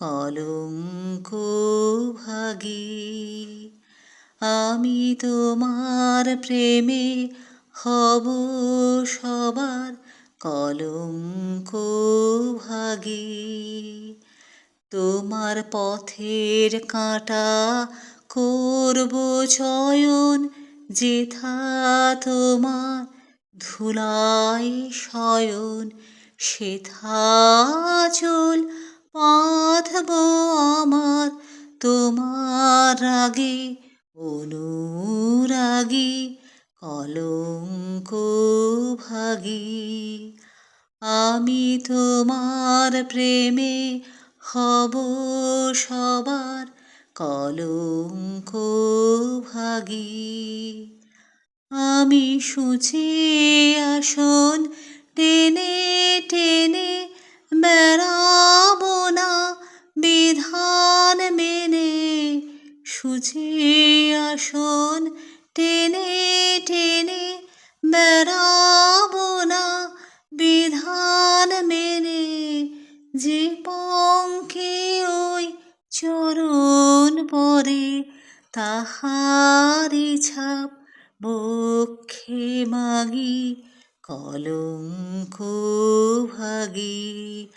কলঙ্ক ভাগী আমি তোমার প্রেমে হব সবার কলঙ্ক ভাগী তোমার পথের কাঁটা করব চয়ন, যেথা তোমার ধুলাই শয়ন, সেথা চল বাঁধব আমার তোমার রাগে, অনুরাগী, কলঙ্ক ভাগী। আমি তোমার প্রেমে হব সবার কলঙ্ক ভাগী। আমি সুচে আসন টেনে টেনে বেড়াবো সুচে আসন টেনে টেনে বেড়াবো না বিধান মেনে যে পঙ্কে ওই চরণ পরে তাহারি ছাপ বক্ষে মাগি, কলঙ্ক ভাগী।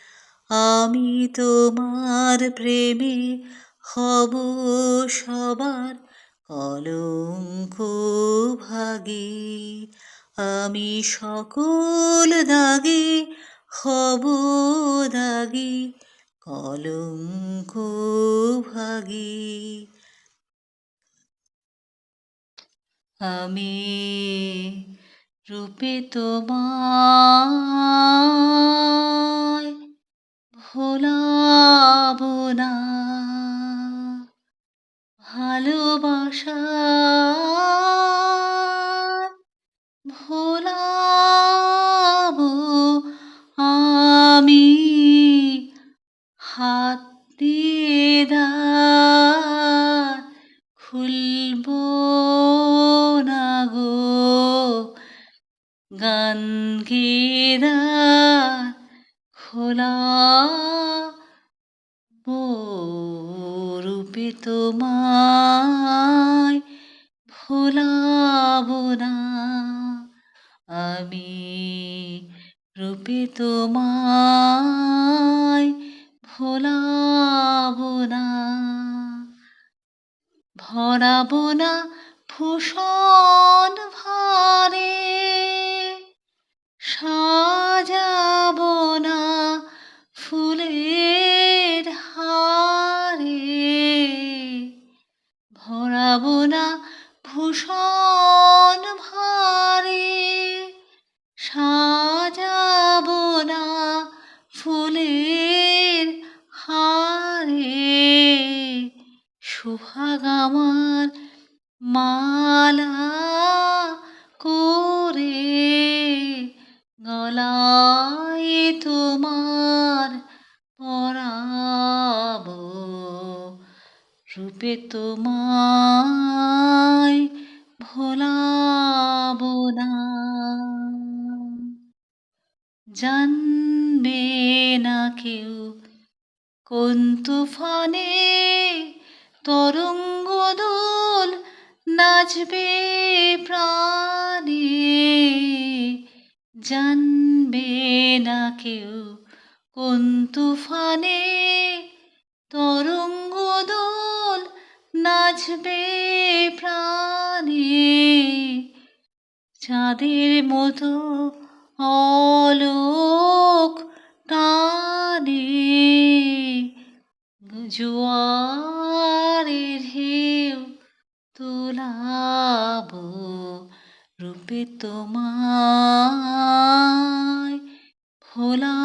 আমি তোমার প্রেমে হব সবার কলঙ্ক ভাগী। আমি সকল দাগে হব দাগি, কলঙ্ক ভাগী। আমি রূপে তোমায় ভোলাবো ভোলাবো আমি হাত খুলব না গো গান খোলা রূপে তোমায় ভোলাবো না আমি রূপে তোমায় ভোলাবো না ভরাবো না ভূষণ ভারে সাজাবো সুহাগ আমার মালা করে গলায় তোমার পরাবো। রূপে তোমায় ভোলাব না। জানবে না কেউ কোন তুফানে তরঙ্গ দোল নাচবে প্রাণে। জানবে না কেউ কোন তুফানে তরঙ্গ দোল নাচবে প্রাণে। চাঁদের মতো অলোক টানে ঢেউ তোলাবো রূপে তোমায় ভোলা